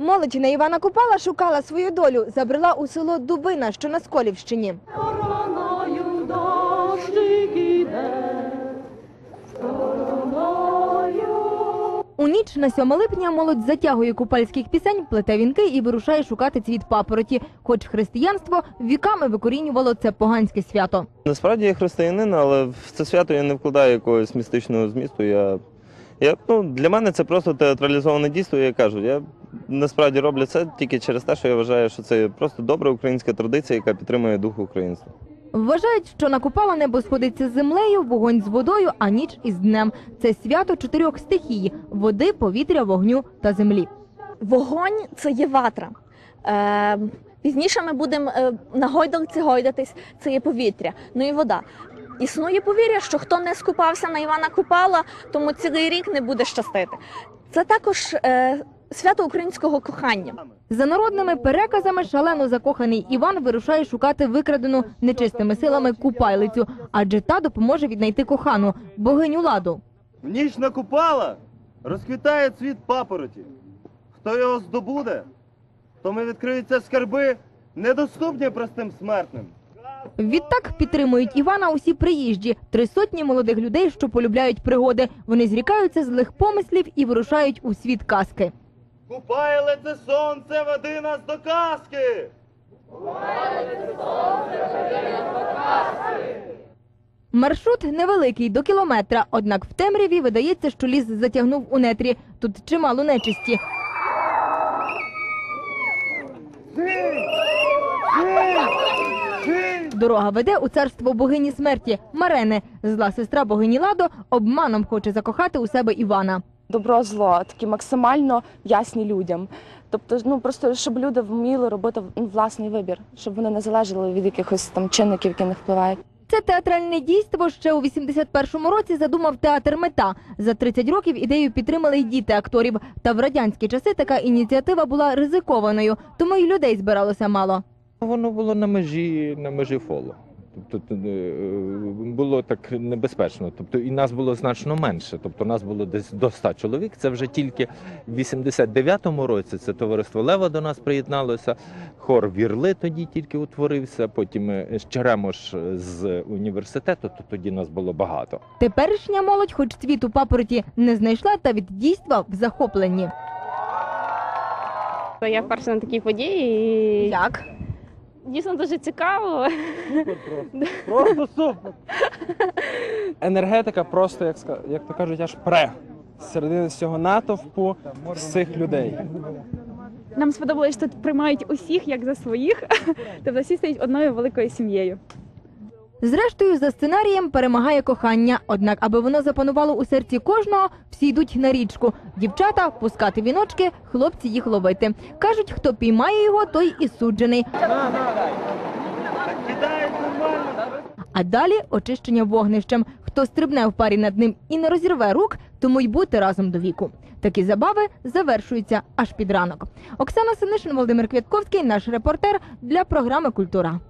Молодь на Івана Купала шукала свою долю, забрела у село Дубина, що на Сколівщині. Стороною дощик іде, стороною. У ніч на 7 липня молодь затягує купальських пісень, плете вінки і вирушає шукати цвіт папороті. Хоч християнство віками викорінювало це поганське свято. Насправді я християнин, але в це свято я не вкладаю якогось містичного змісту. Я, я, ну, для мене це просто театралізоване дійство, я кажу. Я насправді роблю це тільки через те, що я вважаю, що це просто добра українська традиція, яка підтримує дух українства. Вважають, що на Купала небо сходиться з землею, вогонь з водою, а ніч із днем. Це свято чотирьох стихій: води, повітря, вогню та землі. Вогонь це є ватра. Е, пізніше ми будемо е, на гойдалці гойдатись, це є повітря, ну і вода. Існує повір'я, що хто не скупався на Івана Купала, тому цілий рік не буде щастити. Це також е, свято українського кохання. За народними переказами шалено закоханий Іван вирушає шукати викрадену нечистими силами купайлицю, адже та допоможе віднайти кохану богиню ладу. В ніч накупала, розквітає цвіт папороті. Хто його здобуде, тому відкриються скарби, недоступні простим смертним. Відтак підтримують Івана усі приїжджі, три сотні молодих людей, що полюбляють пригоди. Вони зрікаються злих помислів і вирушають у світ казки. Купає це сонце, веди нас до казки! Маршрут невеликий до кілометра, однак в темряві видається, що ліс затягнув у нетрі. Тут чимало нечисті. Дорога веде у царство богині смерті Марени. Зла сестра богині Ладо обманом хоче закохати у себе Івана. Добро зло такі максимально ясні людям. Тобто, ну просто щоб люди вміли робити ну, власний вибір, щоб вони не залежали від якихось там чинників, які не впливають. Це театральне дійство ще у 81-му році задумав театр Мета. За 30 років ідею підтримали й діти акторів. Та в радянські часи така ініціатива була ризикованою, тому й людей збиралося мало. Воно було на межі на межі фолу. Тобто е, було так небезпечно. Тобто і нас було значно менше. Тобто нас було десь до 100 чоловік. Це вже тільки в 89-му році це товариство Лева до нас приєдналося. Хор Вірли тоді тільки утворився. Потім е, Черемош з університету, то тоді нас було багато. Теперішня молодь, хоч цвіту папороті не знайшла, та від дійства в захопленні. Я вперше на такій події. І Як? Дійсно дуже цікаво. Просто супер! енергетика просто, як, ска- як то кажуть, аж пре з середини цього натовпу з цих людей. Нам сподобалось, що тут приймають усіх як за своїх, тобто всі стають одною великою сім'єю. Зрештою, за сценарієм перемагає кохання. Однак, аби воно запанувало у серці кожного, всі йдуть на річку. Дівчата пускати віночки, хлопці їх ловити. Кажуть, хто піймає його, той і суджений. А далі очищення вогнищем. Хто стрибне в парі над ним і не розірве рук, тому й бути разом до віку. Такі забави завершуються аж під ранок. Оксана Синишин, Володимир Квятковський, наш репортер для програми Культура.